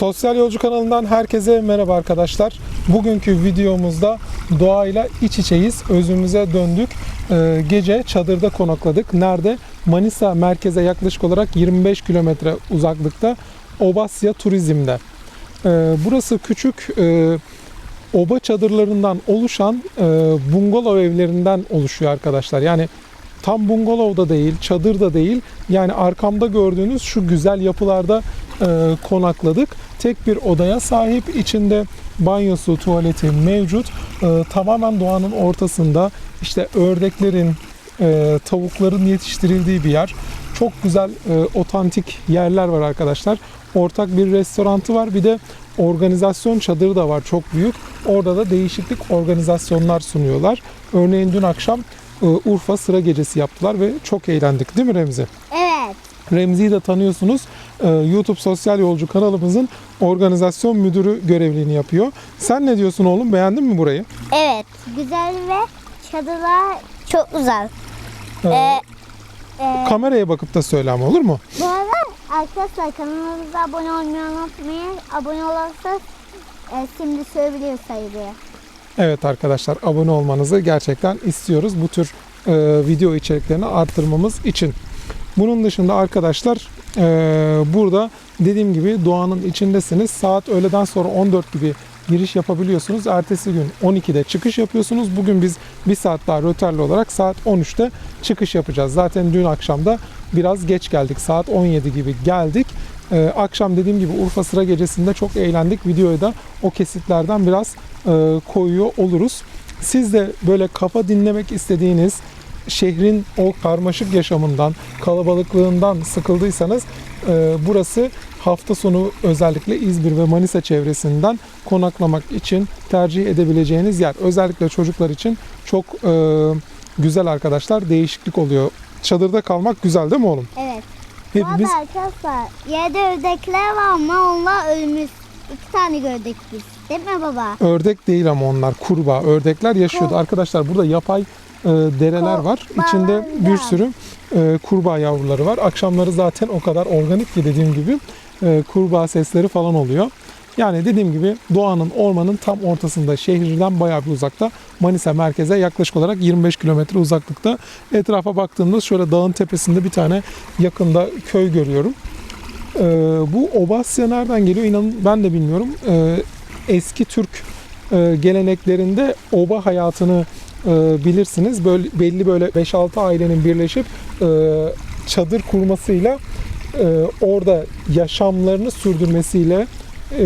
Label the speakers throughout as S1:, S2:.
S1: Sosyal Yolcu kanalından herkese merhaba arkadaşlar. Bugünkü videomuzda doğayla iç içeyiz. Özümüze döndük. Ee, gece çadırda konakladık. Nerede? Manisa merkeze yaklaşık olarak 25 kilometre uzaklıkta Obasya Turizm'de. Ee, burası küçük e, oba çadırlarından oluşan e, bungalov evlerinden oluşuyor arkadaşlar. Yani tam bungalov da değil, çadır da değil. Yani arkamda gördüğünüz şu güzel yapılarda e, konakladık. Tek bir odaya sahip, içinde banyosu, tuvaleti mevcut. E, tamamen doğanın ortasında işte ördeklerin, e, tavukların yetiştirildiği bir yer. Çok güzel e, otantik yerler var arkadaşlar. Ortak bir restorantı var. Bir de organizasyon çadırı da var çok büyük. Orada da değişiklik organizasyonlar sunuyorlar. Örneğin dün akşam e, Urfa sıra gecesi yaptılar ve çok eğlendik değil mi Remzi?
S2: Evet.
S1: Remzi'yi de tanıyorsunuz. Ee, YouTube Sosyal Yolcu kanalımızın organizasyon müdürü görevliğini yapıyor. Sen ne diyorsun oğlum? Beğendin mi burayı?
S2: Evet. Güzel ve çadırlar çok güzel.
S1: Ee,
S2: Ee, e,
S1: kameraya bakıp da söyle ama olur mu?
S2: bu arada arkadaşlar kanalımıza abone olmayı unutmayın. Abone olursanız e, şimdi söyleyebiliyor sayılıyor.
S1: Evet arkadaşlar abone olmanızı gerçekten istiyoruz bu tür e, video içeriklerini arttırmamız için. Bunun dışında arkadaşlar e, burada dediğim gibi doğanın içindesiniz. Saat öğleden sonra 14 gibi giriş yapabiliyorsunuz. Ertesi gün 12'de çıkış yapıyorsunuz. Bugün biz bir saat daha röterli olarak saat 13'te çıkış yapacağız. Zaten dün akşam da biraz geç geldik. Saat 17 gibi geldik. Ee, akşam dediğim gibi Urfa sıra gecesinde çok eğlendik. Videoyu da o kesitlerden biraz e, koyuyor oluruz. Siz de böyle kafa dinlemek istediğiniz şehrin o karmaşık yaşamından, kalabalıklığından sıkıldıysanız e, burası hafta sonu özellikle İzmir ve Manisa çevresinden konaklamak için tercih edebileceğiniz yer. Özellikle çocuklar için çok e, güzel arkadaşlar. Değişiklik oluyor. Çadırda kalmak güzel değil mi oğlum?
S2: Evet.
S1: Hepimiz
S2: arada arkadaşlar yerde ördekler var ama onlar ölmüş. İki tane gördük biz. Değil mi baba?
S1: ördek değil ama onlar kurbağa. Ördekler yaşıyordu.
S2: Ko-
S1: Arkadaşlar burada yapay dereler var. İçinde bir sürü e, kurbağa yavruları var. Akşamları zaten o kadar organik ki dediğim gibi e, kurbağa sesleri falan oluyor. Yani dediğim gibi doğanın, ormanın tam ortasında, şehirden bayağı bir uzakta. Manisa merkeze yaklaşık olarak 25 kilometre uzaklıkta. Etrafa baktığımda şöyle dağın tepesinde bir tane yakında köy görüyorum. Ee, bu Obasya nereden geliyor inanın ben de bilmiyorum. Ee, eski Türk e, geleneklerinde oba hayatını bilirsiniz. Böyle belli böyle 5-6 ailenin birleşip e, çadır kurmasıyla e, orada yaşamlarını sürdürmesiyle e,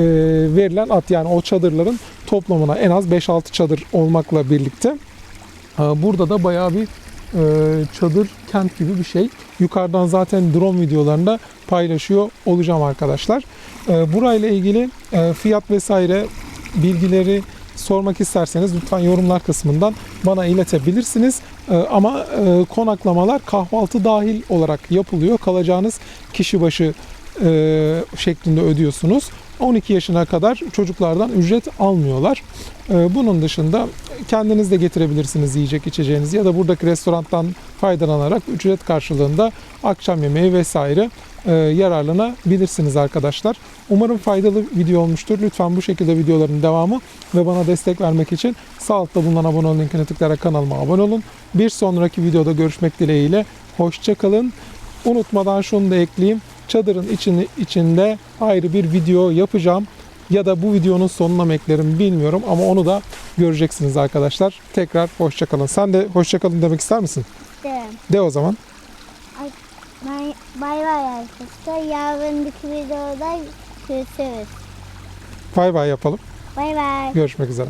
S1: verilen at yani o çadırların toplamına en az 5-6 çadır olmakla birlikte burada da bayağı bir çadır kent gibi bir şey. Yukarıdan zaten drone videolarında paylaşıyor olacağım arkadaşlar. Burayla ilgili fiyat vesaire bilgileri sormak isterseniz lütfen yorumlar kısmından bana iletebilirsiniz. E, ama e, konaklamalar kahvaltı dahil olarak yapılıyor. Kalacağınız kişi başı e, şeklinde ödüyorsunuz. 12 yaşına kadar çocuklardan ücret almıyorlar. E, bunun dışında kendiniz de getirebilirsiniz yiyecek içeceğinizi ya da buradaki restorandan faydalanarak ücret karşılığında akşam yemeği vesaire e, yararlanabilirsiniz arkadaşlar. Umarım faydalı video olmuştur. Lütfen bu şekilde videoların devamı ve bana destek vermek için sağ altta bulunan abone ol linkine tıklayarak kanalıma abone olun. Bir sonraki videoda görüşmek dileğiyle. Hoşçakalın. Unutmadan şunu da ekleyeyim. Çadırın içini, içinde ayrı bir video yapacağım. Ya da bu videonun sonuna mı eklerim bilmiyorum ama onu da göreceksiniz arkadaşlar. Tekrar hoşçakalın. Sen de hoşçakalın demek ister misin?
S2: Derim.
S1: De o zaman.
S2: Bay bay arkadaşlar. Yarınki videoda görüşürüz.
S1: Bay bay yapalım.
S2: Bay bay.
S1: Görüşmek üzere.